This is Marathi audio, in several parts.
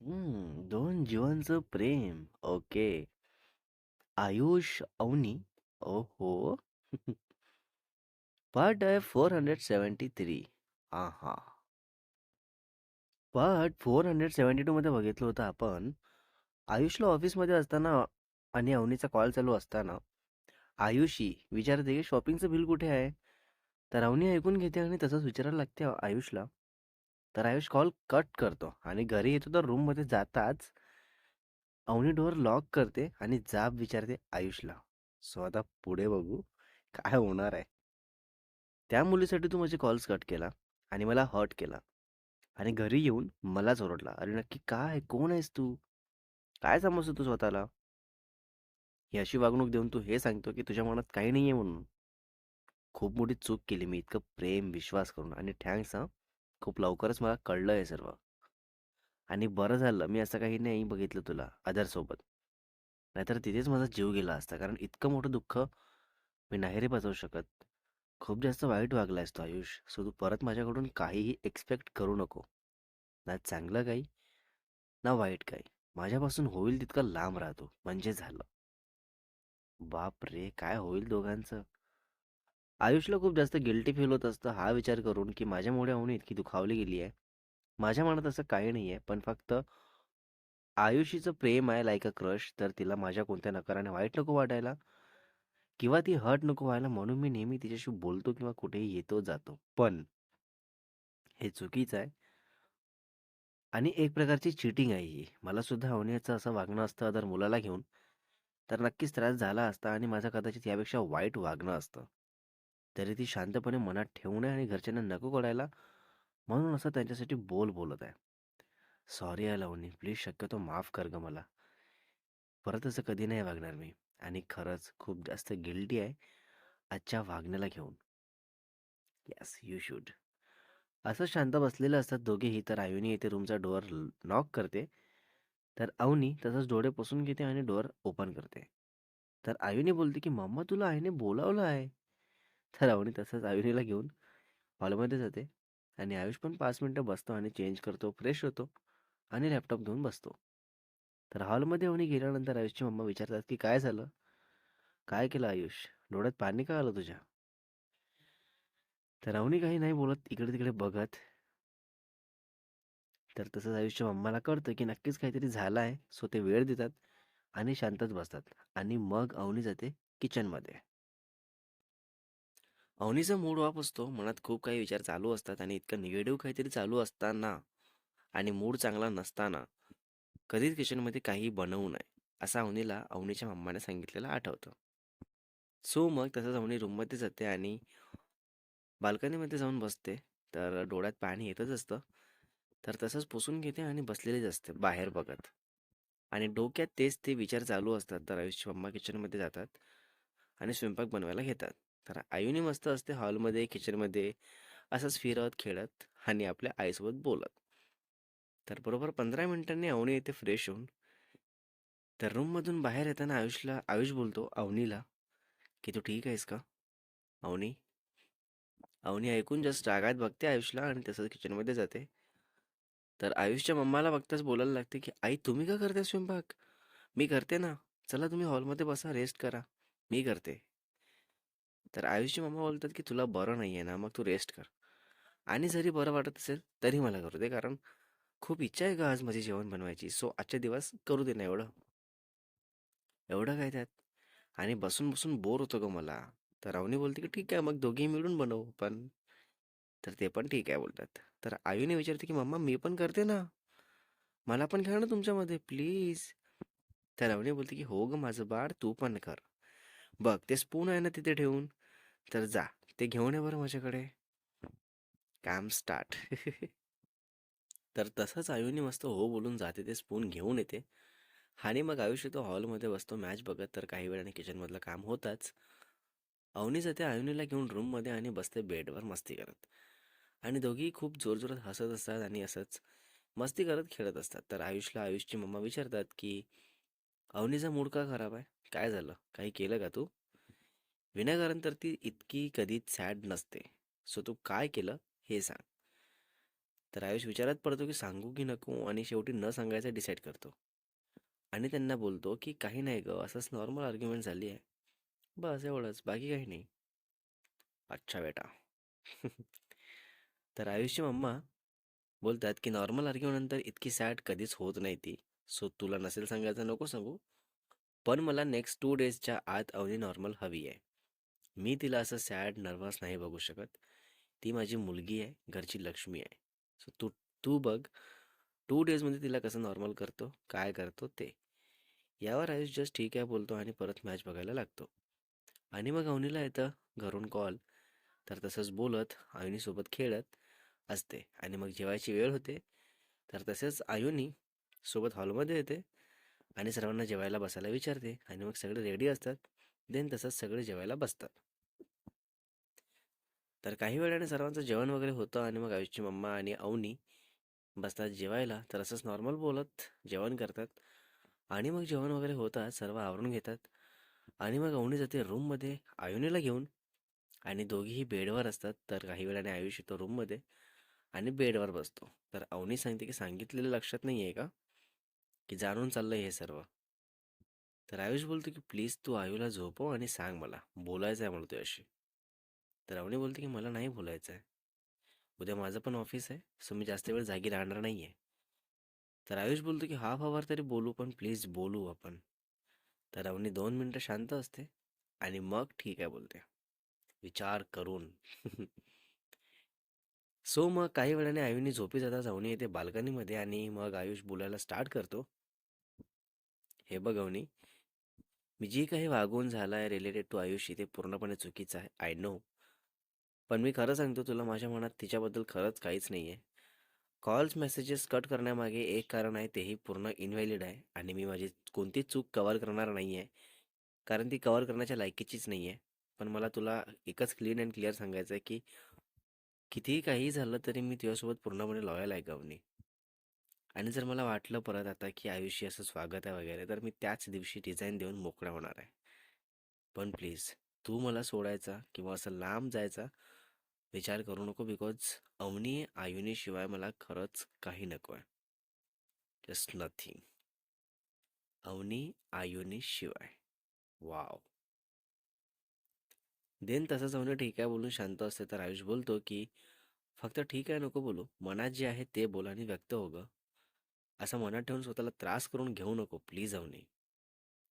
हम्म दोन जीवांचं प्रेम. ओके. आयुष अवनी. ओहो! पार्ट आहे 473. आहा! पार्ट 472 मध्ये बघितलं होतं आपण, आयुषला ऑफिसमध्ये असताना आणि अवनीचा कॉल चालू असताना, आयुषी विचारते की शॉपिंगचं बिल कुठे आहे? तर अवनी ऐकून घेते आणि तसंच विचारायला लागते आयुषला. तर आयुष कॉल कट करतो आणि घरी येतो तर रूममध्ये जाताच अवनी डोअर लॉक करते आणि जाब विचारते आयुषला. सो आता पुढे बघू काय होणार आहे. त्या मुलीसाठी तू माझे कॉल्स कट केला आणि मला हर्ट केला आणि घरी येऊन मलाच ओरडला. अरे नक्की काय? कोण आहेस तू? काय समजतो तू स्वतःला? ही अशी वागणूक देऊन तू हे सांगतो की तुझ्या मनात काही नाही आहे म्हणून. खूप मोठी चूक केली मी इतकं प्रेम, विश्वास करून आणि थँक्स हां. खूप लवकरच मला कळलं आहे सर्व. आणि बरं झालं मी असं काही नाही बघितलं तुला आधारसोबत नाहीतर तिथेच माझा जीव गेला असता. कारण इतकं मोठं दुःख मी नाही रे शकत. खूप जास्त वाईट वागला असतो आयुष. सो तू परत माझ्याकडून काहीही एक्स्पेक्ट करू नको. ना चांगलं काही, ना वाईट काही. माझ्यापासून होईल तितकं लांब राहतो म्हणजे झालं. बापरे! काय होईल दोघांचं? आयुषला खूप जास्त गिल्टी फील होत असतं हा विचार करून की माझ्यामुळे अवनी इतकी दुखावली गेली आहे. माझ्या मनात असं काही नाही आहे पण फक्त आयुषीचं प्रेम आहे लाइक अ क्रश. तर तिला माझ्या कोणत्या नकाराने वाईट नको वाटायला किंवा ती हर्ट नको व्हायला म्हणून मी नेहमी तिच्याशी बोलतो किंवा कुठेही येतो जातो. पण हे चुकीचं आहे. आणि एक प्रकारची चिटिंग आहे ही. मला सुद्धा अवनीचं असं वागणं असतं जर मुलाला घेऊन, तर नक्कीच त्रास झाला असता आणि माझं कदाचित यापेक्षा वाईट वागणं असतं. तरी ती शांतपणे मनात ठेवू नये आणि घरच्यांना नको कळायला म्हणून असं त्यांच्यासाठी बोल बोलत आहे. सॉरी आहे लावणी प्लीज शक्यतो माफ कर गं मला. परत असं कधी नाही वागणार मी. आणि खरंच खूप जास्त गिल्टी आहे आजच्या वागण्याला घेऊन. Yes you should. असं शांत बसलेलं असतात दोघेही तर आयुनी येते रूमचा डोअर नॉक करते. तर अवनी तसंच डोळे पुसून घेते आणि डोअर ओपन करते. तर आयुनी बोलते की "मम्मा तुला आईने बोलावलं आहे." तर अवनी तसंच आयुनीला घेऊन हॉलमध्ये जाते आणि आयुष पण पाच मिनटं बसतो आणि चेंज करतो, फ्रेश होतो आणि लॅपटॉप घेऊन बसतो. तर हॉलमध्ये अवनी गेल्यानंतर आयुषची मम्मा विचारतात की "काय झालं? काय केलं आयुष? डोळ्यात पाणी का आलं तुझ्या?" तर अवनी काही नाही बोलत इकडे-तिकडे बघत. तर तसंच आयुष्य मम्माला कळतं की नक्कीच काहीतरी झालं आहे. सो ते वेळ देतात आणि शांतच बसतात आणि मग अवनी जाते किचनमध्ये. अवनीचा मूड ऑफ असतो. मनात खूप काही विचार चालू असतात आणि इतकं निगेटिव्ह काहीतरी चालू असताना आणि मूड चांगला नसताना कधीच किचनमध्ये काही बनवू नये, असं अवनीला अवनीच्या मम्माने सांगितलेलं आठवतं. सो मग तसंच अवनी रूममध्ये जाते आणि बाल्कनीमध्ये जाऊन बसते. तर डोळ्यात पाणी येतच असतं. तर तसंच पुसून घेते आणि बसलेलीच असते बाहेर बघत. आणि डोक्यात तेच ते विचार चालू असतात. तर आयुषची मम्मा किचनमध्ये जातात आणि स्वयंपाक बनवायला घेतात. तर आयुनी मस्त असते हॉलमध्ये, किचनमध्ये असंच फिरत, खेळत आणि आपल्या आईसोबत बोलत. तर बरोबर 15 मिनिटांनी अवनी येते फ्रेश होऊन. तर रूममधून बाहेर येताना आयुषला आयुष बोलतो अवनीला की "तू ठीक आहेस का?" अवनी? अवनी ऐकून जस्ट रागात बघते आयुषला आणि तसंच किचनमध्ये जाते. तर आयुषच्या मम्माला बघताच बोलायला लागते की "आई तुम्ही का करते स्वयंपाक? मी करते ना. चला तुम्ही हॉलमध्ये बसा, रेस्ट करा. मी करते." तर आयुषची मम्मा बोलतात की "तुला बरं नाही आहे ना, मग तू रेस्ट कर. आणि जरी बरं वाटत असेल तरी मला करू दे. कारण खूप इच्छा आहे गं आज माझी जेवण बनवायची. सो आजच्या दिवस करू दे ना एवढं." एवढं काय त्यात? आणि बसून-बसून बोर होतो गं मला. तर अवनी बोलते की "ठीक आहे मग दोघेही मिळून बनवू पण." तर ते पण ठीक आहे बोलतात. तर आईने विचारते की "मम्मा मी पण करते ना. मला पण घ्या ना तुमच्यामध्ये प्लीज." तर अवनी बोलते की "हो गं माझं बाळ, तू पण कर. बघ ते स्पून आहे ना तिथे ठेवून, तर जा ते घेऊन ये बरं माझ्याकडे." काम स्टार्ट. तर तसंच आयुनी मस्त हो बोलून जाते ते स्पून घेऊन येते आणि मग आयुष्य तो हॉलमध्ये बसतो मॅच बघत. तर काही वेळाने किचनमधलं काम होताच अवनी जाते आयुनीला घेऊन रूममध्ये आणि बसते बेडवर मस्ती करत. आणि दोघी खूप जोरजोरात हसत असतात आणि असंच मस्ती करत खेळत असतात. तर आयुषला आयुषची मम्मा विचारतात की "अवनीचा मूड का खराब आहे? काय झालं? काही केलं का तू?" विनाकारण तर ती इतकी कधीच सॅड नसते. सो तू काय केलं हे सांग? तर आयुष विचारात पडतो की सांगू की नको आणि शेवटी न सांगायचं डिसाईड करतो आणि त्यांना बोलतो की काही नाही गं असंच नॉर्मल आर्ग्युमेंट झाली आहे बस एवढंच बाकी काही नाही अच्छा बेटा तर आयुषची मम्मा बोलतात की नॉर्मल आर्ग्युमेंट इतकी सॅड कधीच होत नाही ती सो तुला नसेल सांगायचं नको सांगू पण मला नेक्स्ट टू डेजच्या आत अवनी नॉर्मल हवी आहे. मी तिला असं सॅड नर्वस नाही बघू शकत. ती माझी मुलगी आहे घरची लक्ष्मी आहे. सो तू तू बघ टू डेजमध्ये तिला कसं नॉर्मल करतो काय करतो ते. यावर आयुष जस्ट ठीक आहे बोलतो आणि परत मॅच बघायला लागतो. आणि मग अवनीला येतं घरून कॉल तर तसंच बोलत आयुनीसोबत खेळत असते. आणि मग जेवायची वेळ होते. तर तसेच आयुनी सोबत हॉलमध्ये येते. आणि सर्वांना जेवायला बसायला विचारते आणि मग सगळे रेडी असतात. देन तसंच सगळे जेवायला बसतात. तर काही वेळाने सर्वांचं जेवण वगैरे होतं आणि मग आयुषची मम्मा आणि अवनी बसतात जेवायला. तर असंच नॉर्मल बोलत जेवण करतात. आणि मग जेवण वगैरे होतात सर्व आवरून घेतात. आणि मग अवनी जाते रूममध्ये आयुनीला घेऊन. आणि दोघीही बेडवर असतात. तर काही वेळाने आयुष येतो रूममध्ये आणि बेडवर बसतो. तर अवनी सांगते की सांगितलेलं लक्षात नाही आहे का? की जाणून चाललंय हे सर्व. तर आयुष बोलतो की प्लीज तू आयूला झोपव आणि सांग मला. बोलायचं आहे मला तुझ्याशी. तर अवनी बोलते की मला नाही बोलायचं आहे उद्या माझं पण ऑफिस आहे सो मी जास्त वेळ जागी राहणार नाही आहे तर आयुष बोलतो की हाफ आवर तरी बोलू पण प्लीज बोलू आपण. तर अवनी दोन मिनटं शांत असते आणि मग ठीक आहे बोलते. विचार करून. सो मग काही वेळाने आयुनी झोपी जाता अवनी येते बाल्कनीमध्ये आणि मग आयुष बोलायला स्टार्ट करतो. हे बघवणी मी जी काही वागून झाला आहे रिलेटेड टू आयुष्य ते पूर्णपणे चुकीचं आहे आय नो पण मी खरं सांगतो तुला माझ्या मनात तिच्याबद्दल खरंच काहीच नाही आहे कॉल्स मेसेजेस कट करण्यामागे एक कारण आहे तेही पूर्ण इनव्हॅलिड आहे आणि मी माझी कोणतीच चूक कवर करणार नाही आहे कारण ती कवर करण्याच्या लायकीचीच नाही आहे पण मला तुला एकच क्लीन अँड क्लिअर सांगायचं आहे की कितीही काही झालं तरी मी तुझ्यासोबत पूर्णपणे लॉयल आहे गवनी आणि जर मला वाटलं परत आता की आयुष्य असं स्वागत आहे वगैरे तर मी त्याच दिवशी डिझाईन देऊन मोकळा होणार आहे. पण प्लीज तू मला सोडायचा किंवा असं लांब जायचा विचार करू नको बिकॉज अवनी आयुनीशिवाय मला खरंच काही नको आहे. Just nothing. अवनी आयुनी शिवाय. वाव. देन तसंच अवनी ठीक आहे बोलून शांत असते. तर आयुष बोलतो की फक्त ठीक आहे नको बोलू. मनात जे आहे ते बोल आणि व्यक्त हो गं. असं मनात ठेवून स्वतःला त्रास करून घेऊ नको प्लीज अवनी.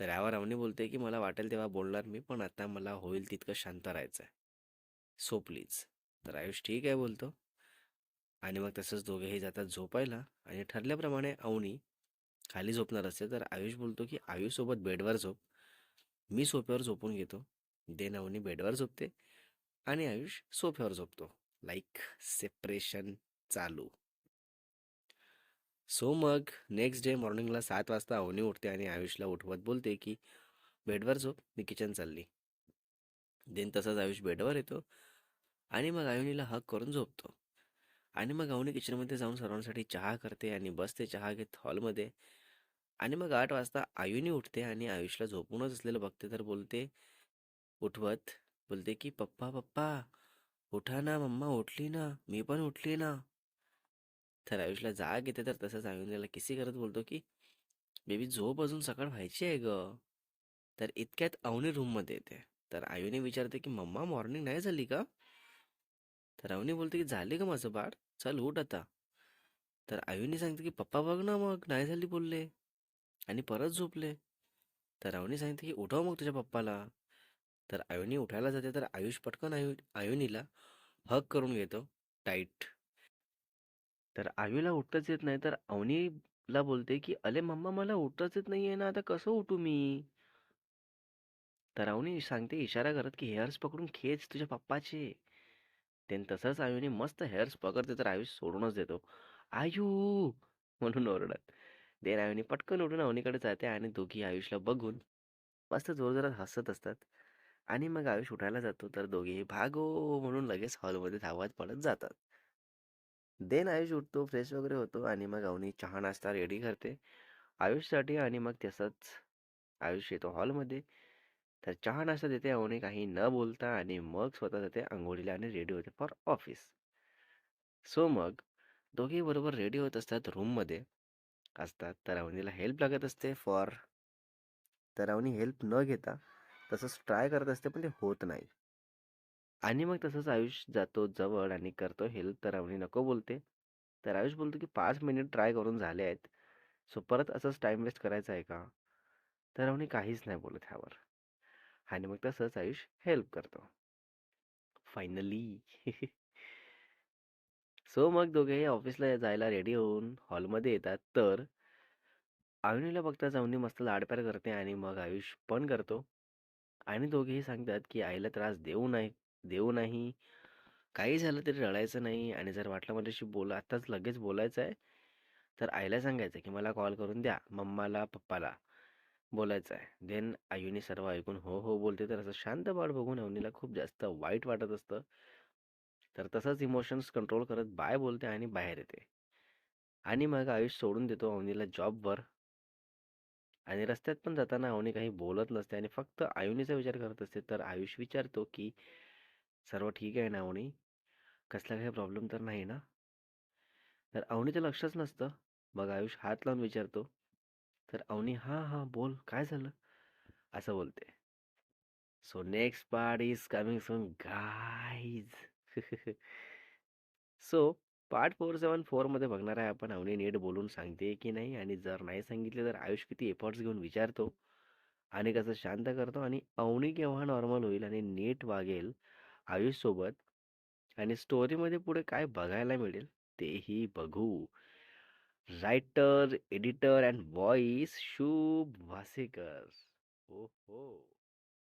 तर यावर अवनी बोलते की मला वाटेल तेव्हा बोलणार मी पण आता मला होईल तितकं शांत राहायचं आहे. So please. तर आयुष ठीक आहे बोलतो. आणि मग तसंच दोघेही जातात झोपायला आणि ठरल्याप्रमाणे अवनी खाली झोपणार असते. तर आयुष बोलतो की आयुषसोबत बेडवर झोप. मी सोफ्यावर झोपून घेतो. देन अवनी बेडवर झोपते आणि आयुष सोफ्यावर झोपतो. लाईक सेपरेशन चालू. सो मग नेक्स्ट डे मॉर्निंगला सात वाजता अवनी उठते आणि आयुषला उठवत बोलते की बेडवर झोप मी किचन चालली. देन तसाच आयुष बेडवर येतो आणि मग आयुनीला हक करून झोपतो. आणि मग अवनी किचनमध्ये जाऊन सर्वांसाठी चहा करते आणि बसते चहा घेत हॉलमध्ये. आणि मग आठ वाजता आयुनी उठते आणि आयुषला झोपूनच असलेलं बघते तर बोलते उठवत. बोलते की पप्पा पप्पा उठा ना मम्मा उठली ना मी पण उठली ना. तर आयुषला जाग येते तर तसंच आयुनीला किसी करत बोलतो की बेबी झोप अजून सकाळ व्हायची आहे ग. तर इतक्यात अवनी रूममध्ये येते. तर आयुनी विचारते की मम्मा मॉर्निंग नाही झाली का? तर अवनी बोलते की झाली का माझं बाळ. चल उठ आता. तर आयुनी सांगते की पप्पा बघ ना मग नाही झाली बोलले. आणि परत झोपले. तर अवनी सांगते की उठव मग तुझ्या पप्पाला. तर आयुनी उठायला जाते. तर आयुष पटकन आयु आयुनीला हक करून घेतो. टाईट तर आईला उठताच येत नाही. तर अवनीला बोलते की अले मम्मा मला उठताच येत नाहीये ना आता कसं उठू मी? तर अवनी सांगते इशारा करत की हेअर्स पकडून खेच तुझ्या पप्पाचे. ते तसंच आयुनी मस्त हेअर्स पकडते तर आयुष सोडूनच देतो. आयु! म्हणून ओरडत. देन आयुनी पटकन उठून अवनीकडे जाते आणि दोघी आयुषला बघून मस्त जोरजोरात हसत असतात. आणि मग आयुष उठायला जातो तर दोघेही भागो म्हणून लगेच हॉलमध्ये धावत पडत जातात. देन आयुष उठतो फ्रेश वगैरे होतो आणि मग अवनी चहा नाश्ता रेडी करते. आयुषसाठी आणि मग तसंच आयुष येतो हॉलमध्ये. तर चहा नाश्ता देते अवनी काही न बोलता आणि मग स्वतः जाते आंघोळीला आणि रेडी होते फॉर ऑफिस सो मग दोघी बरोबर रेडी होत असतात रूममध्ये असतात. तर अवनीला हेल्प लागत असते फॉर तर अवनी हेल्प न घेता तसंच ट्राय करत असते पण ते होत नाही. आणि मग तसंच आयुष जातो जवळ आणि करतो हेल्प तर अवनी नको बोलते. तर आयुष बोलतो की पाच मिनिट ट्राय करून झाले आहेत. सो परत असंच टाइम वेस्ट करायचा आहे का? तर अवनी काहीच नाही बोलत ह्यावर. आणि मग तसंच आयुष हेल्प करतो. फायनली. सो मग दोघेही ऑफिसला जायला रेडी होऊन हॉलमध्ये येतात. तर आयुनीला बघता जाऊनी मस्त लाडप्यार करते आणि मग आयुष पण करतो. आणि दोघेही सांगतात की आईला त्रास देऊ नाही देऊ नाही. काही झालं तरी रडायचं नाही आणि जर वाटलं माझ्याशी बोला आत्ताच लगेच बोलायचं आहे तर आईला सांगायचं की मला कॉल करून द्या मम्माला पप्पाला बोलायचं आहे. देन आयुनी सर्व ऐकून हो हो बोलते तर असं शांत बाळ बघून अवनीला खूप जास्त वाईट वाटत असतं. तर तसंच इमोशन्स कंट्रोल करत बाय बोलते आणि बाहेर येते. आणि मग आयुष सोडून देतो अवनीला जॉबवर. आणि रस्त्यात पण जाताना अवनी काही बोलत नसते आणि फक्त आयुनीचा विचार करत असते तर आयुष विचारतो की सर्व ठीक आहे ना अवनी कसला काही प्रॉब्लेम तर नाही ना? तर अवनीचं लक्षच नसतं. मग आयुष हात लावून विचारतो तर अवनी हां हां बोल काय झालं? असं बोलते. So next part is coming soon guys so part four seven फोरमध्ये बघणार आहे आपण अवनी नीट बोलून सांगते की नाही? आणि जर नाही सांगितले तर आयुष किती एफर्ट्स घेऊन विचारतो. आणि कसं शांत करतो आणि अवनी केव्हा नॉर्मल होईल आणि नीट वागेल आयुषसोबत आणि स्टोरीमध्ये पुढे काय बघायला मिळेल तेही बघू. रायटर एडिटर अँड व्हॉइस शुभ वासेकर. ओ हो